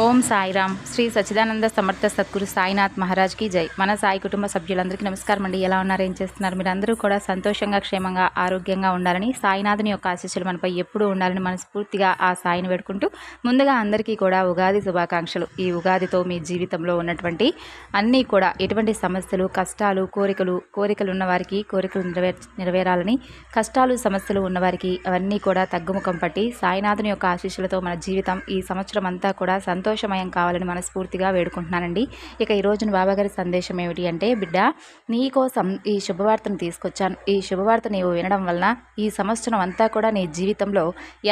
ఓం సాయిరామ్. శ్రీ సచ్చిదానంద సమర్థ సద్గురు సాయినాథ్ మహారాజ్కి జై. మన సాయి కుటుంబ సభ్యులందరికీ నమస్కారం అండి. ఎలా ఉన్నారు? ఏం చేస్తున్నారు? మీరందరూ కూడా సంతోషంగా క్షేమంగా ఆరోగ్యంగా ఉండాలని సాయినాథుని యొక్క ఆశీస్సులు మనపై ఎప్పుడూ ఉండాలని మనస్ఫూర్తిగా ఆ సాయిని వేడుకుంటూ ముందుగా అందరికీ కూడా ఉగాది శుభాకాంక్షలు. ఈ ఉగాదితో మీ జీవితంలో ఉన్నటువంటి అన్నీ కూడా ఎటువంటి సమస్యలు కష్టాలు కోరికలు కోరికలు ఉన్నవారికి కోరికలు నెరవేర్ నెరవేరాలని కష్టాలు సమస్యలు ఉన్నవారికి అవన్నీ కూడా తగ్గుముఖం పట్టి సాయినాథుని యొక్క ఆశీస్సులతో మన జీవితం ఈ సంవత్సరం అంతా కూడా సంతోషమయం కావాలని మనస్ఫూర్తిగా వేడుకుంటున్నానండి. ఇక ఈ రోజున బాబాగారి సందేశం ఏమిటి అంటే బిడ్డ నీ కోసం ఈ శుభవార్తను తీసుకొచ్చాను. ఈ శుభవార్త నీవు వినడం వలన ఈ సంవత్సరం అంతా కూడా నీ జీవితంలో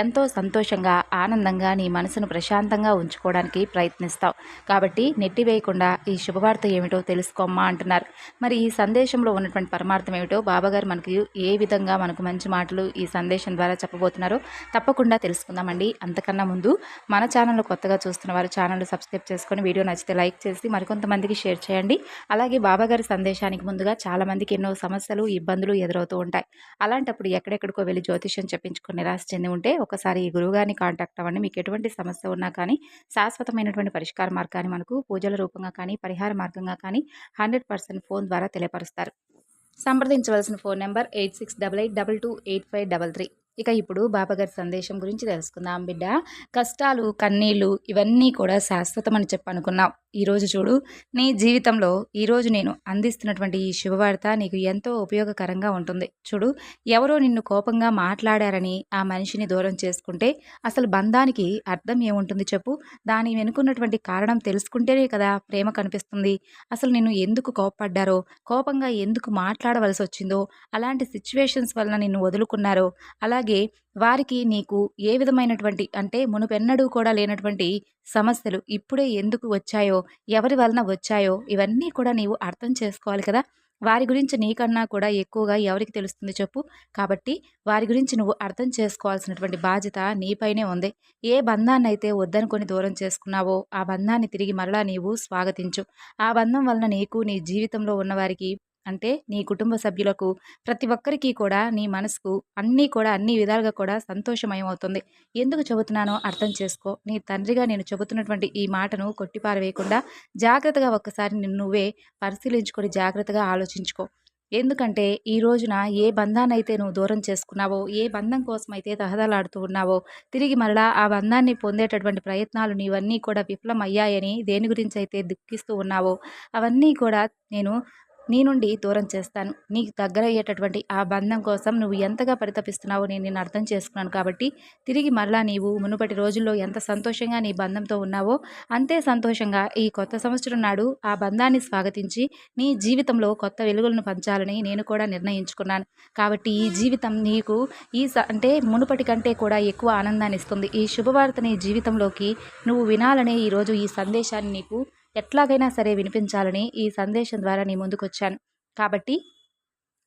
ఎంతో సంతోషంగా ఆనందంగా నీ మనసును ప్రశాంతంగా ఉంచుకోవడానికి ప్రయత్నిస్తావు. కాబట్టి నెట్టివేయకుండా ఈ శుభవార్త ఏమిటో తెలుసుకోమ్మా అంటున్నారు. మరి ఈ సందేశంలో ఉన్నటువంటి పరమార్థం ఏమిటో బాబాగారు మనకి ఏ విధంగా మనకు మంచి మాటలు ఈ సందేశం ద్వారా చెప్పబోతున్నారో తప్పకుండా తెలుసుకుందామండి. అంతకన్నా ముందు మన ఛానల్ కొత్తగా చూస్తున్న వారు ఛానల్ సబ్స్క్రైబ్ చేసుకొని వీడియో నచ్చితే లైక్ చేసి మరికొంతమందికి షేర్ చేయండి. అలాగే బాబాగారి సందేశానికి ముందుగా చాలామందికి ఎన్నో సమస్యలు ఇబ్బందులు ఎదురవుతూ ఉంటాయి. అలాంటప్పుడు ఎక్కడెక్కడికో వెళ్ళి జ్యోతిష్యం చెప్పించుకుని నిరాశ చెంది ఉంటే ఒకసారి ఈ గురువుగారిని కాంటాక్ట్ అవ్వండి. మీకు ఎటువంటి సమస్య ఉన్నా కానీ శాశ్వతమైనటువంటి పరిష్కార మార్గాన్ని మనకు పూజల రూపంగా కానీ పరిహార మార్గంగా కానీ హండ్రెడ్ ఫోన్ ద్వారా తెలియపరుస్తారు. సంప్రదించవలసిన phone number eight six double eight double two eight five double three. ఇక ఇప్పుడు బాబాగారి సందేశం గురించి తెలుసుకుందాం బిడ్డ. కష్టాలు కన్నీళ్ళు ఇవన్నీ కూడా శాశ్వతం అని చెప్పనుకున్నాం. ఈరోజు చూడు నీ జీవితంలో ఈరోజు నేను అందిస్తున్నటువంటి ఈ శుభవార్త నీకు ఎంతో ఉపయోగకరంగా ఉంటుంది. చూడు ఎవరో నిన్ను కోపంగా మాట్లాడారని ఆ మనిషిని దూరం చేసుకుంటే అసలు బంధానికి అర్థం ఏముంటుంది చెప్పు. దాని వెనుకున్నటువంటి కారణం తెలుసుకుంటేనే కదా ప్రేమ కనిపిస్తుంది. అసలు నిన్ను ఎందుకు కోపపడ్డారో కోపంగా ఎందుకు మాట్లాడవలసి వచ్చిందో అలాంటి సిచ్యువేషన్స్ వలన నిన్ను వదులుకున్నారో అలాగే వారికి నీకు ఏ విధమైనటువంటి అంటే మునుపెన్నడూ కూడా లేనటువంటి సమస్యలు ఇప్పుడే ఎందుకు వచ్చాయో ఎవరి వలన వచ్చాయో ఇవన్నీ కూడా నీవు అర్థం చేసుకోవాలి కదా. వారి గురించి నీకన్నా కూడా ఎక్కువగా ఎవరికి తెలుస్తుంది చెప్పు. కాబట్టి వారి గురించి నువ్వు అర్థం చేసుకోవాల్సినటువంటి బాధ్యత నీపైనే ఉంది. ఏ బంధాన్ని అయితే వద్దనుకొని దూరం చేసుకున్నావో ఆ బంధాన్ని తిరిగి మరలా నీవు స్వాగతించు. ఆ బంధం వలన నీకు నీ జీవితంలో ఉన్నవారికి అంటే నీ కుటుంబ సభ్యులకు ప్రతి ఒక్కరికి కూడా నీ మనసుకు అన్నీ కూడా అన్ని విధాలుగా కూడా సంతోషమయమవుతుంది. ఎందుకు చెబుతున్నానో అర్థం చేసుకో. నీ తండ్రిగా నేను చెబుతున్నటువంటి ఈ మాటను కొట్టిపారవేయకుండా జాగ్రత్తగా ఒక్కసారి నిన్ను నువ్వే పరిశీలించుకొని జాగ్రత్తగా ఆలోచించుకో. ఎందుకంటే ఈ రోజున ఏ బంధాన్నైతే నువ్వు దూరం చేసుకున్నావో ఏ బంధం కోసం అయితే తహదలాడుతూ ఉన్నావో తిరిగి మరలా ఆ బంధాన్ని పొందేటటువంటి ప్రయత్నాలు నీవన్నీ కూడా విఫలం అయ్యాయని దేని గురించి అయితే దుఃఖిస్తూ ఉన్నావో అవన్నీ కూడా నేను నీ నుండి దూరం చేస్తాను. నీకు దగ్గరయ్యేటటువంటి ఆ బంధం కోసం నువ్వు ఎంతగా పరితపిస్తున్నావో నేను నేను అర్థం చేసుకున్నాను కాబట్టి తిరిగి మరలా నీవు మునుపటి రోజుల్లో ఎంత సంతోషంగా నీ బంధంతో ఉన్నావో అంతే సంతోషంగా ఈ కొత్త సంవత్సరం నాడు ఆ బంధాన్ని స్వాగతించి నీ జీవితంలో కొత్త వెలుగులను పంచాలని నేను కూడా నిర్ణయించుకున్నాను. కాబట్టి ఈ జీవితం నీకు ఈ అంటే మునుపటి కంటే కూడా ఎక్కువ ఆనందాన్ని ఇస్తుంది. ఈ శుభవార్త నీ జీవితంలోకి నువ్వు వినాలనే ఈరోజు ఈ సందేశాన్ని నీకు ఎట్లాగైనా సరే వినిపించాలని ఈ సందేశం ద్వారా నీ ముందుకొచ్చాను. కాబట్టి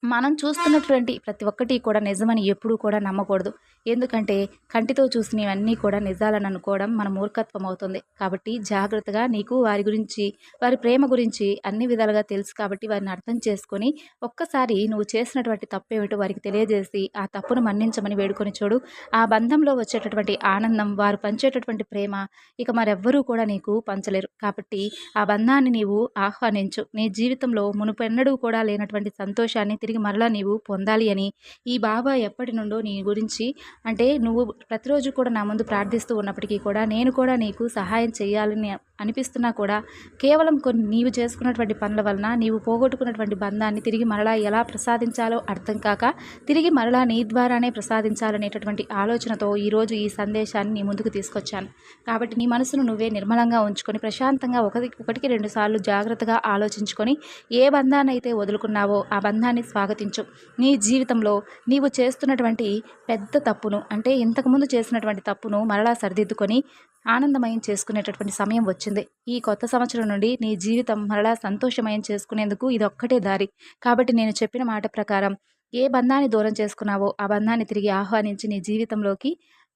మనం చూస్తున్నటువంటి ప్రతి ఒక్కటి కూడా నిజమని ఎప్పుడూ కూడా నమ్మకూడదు. ఎందుకంటే కంటితో చూసినవన్నీ కూడా నిజాలని అనుకోవడం మన మూర్ఖత్వం అవుతుంది. కాబట్టి జాగ్రత్తగా నీకు వారి గురించి వారి ప్రేమ గురించి అన్ని విధాలుగా తెలుసు కాబట్టి వారిని అర్థం చేసుకొని ఒక్కసారి నువ్వు చేసినటువంటి తప్పేమిటో వారికి తెలియజేసి ఆ తప్పును మన్నించమని వేడుకొని చూడు. ఆ బంధంలో వచ్చేటటువంటి ఆనందం వారు పంచేటటువంటి ప్రేమ ఇక మరెవ్వరూ కూడా నీకు పంచలేరు. కాబట్టి ఆ బంధాన్ని నీవు ఆహ్వానించు. నీ జీవితంలో మునుపెన్నడూ కూడా లేనటువంటి సంతోషాన్ని తిరిగి తిరిగి మరలా నీవు పొందాలి అని ఈ బాబా ఎప్పటి నుండో నీ గురించి అంటే నువ్వు ప్రతిరోజు కూడా నా ముందు ప్రార్థిస్తూ ఉన్నప్పటికీ కూడా నేను కూడా నీకు సహాయం చేయాలని అనిపిస్తున్నా కూడా కేవలం కొన్ని నీవు చేసుకున్నటువంటి పనుల వలన నీవు పోగొట్టుకున్నటువంటి బంధాన్ని తిరిగి మరలా ఎలా ప్రసాదించాలో అర్థం కాక తిరిగి మరలా నీ ద్వారానే ప్రసాదించాలనేటటువంటి ఆలోచనతో ఈరోజు ఈ సందేశాన్ని నీ ముందుకు తీసుకొచ్చాను. కాబట్టి నీ మనసును నువ్వే నిర్మలంగా ఉంచుకొని ప్రశాంతంగా ఒకటి ఒకటికి రెండు సార్లు జాగ్రత్తగా ఆలోచించుకొని ఏ బంధాన్ని అయితే వదులుకున్నావో ఆ బంధాన్ని స్వాగతించు. నీ జీవితంలో నీవు చేస్తున్నటువంటి పెద్ద తప్పును అంటే ఇంతకుముందు చేసినటువంటి తప్పును మరలా సరిదిద్దుకొని ఆనందమయం చేసుకునేటటువంటి సమయం వచ్చింది. ఈ కొత్త సంవత్సరం నుండి నీ జీవితం మరలా సంతోషమయం చేసుకునేందుకు ఇది ఒక్కటే దారి. కాబట్టి నేను చెప్పిన మాట ప్రకారం ఏ బంధాన్ని దూరం చేసుకున్నావో ఆ బంధాన్ని తిరిగి ఆహ్వానించి నీ జీవితంలోకి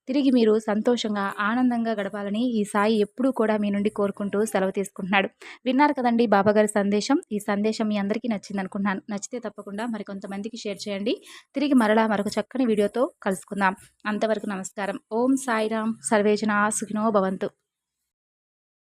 తిరిగి మీరు సంతోషంగా ఆనందంగా గడపాలని ఈ సాయి ఎప్పుడూ కూడా మీ నుండి కోరుకుంటూ సెలవు తీసుకుంటున్నాడు. విన్నారు కదండి బాబాగారి సందేశం. ఈ సందేశం మీ అందరికీ నచ్చింది అనుకుంటున్నాను. నచ్చితే తప్పకుండా మరికొంతమందికి షేర్ చేయండి. తిరిగి మరలా మరొక చక్కని వీడియోతో కలుసుకుందాం. అంతవరకు నమస్కారం. ఓం సాయిరామ్ సర్వేజన సుఖినో భవంతు.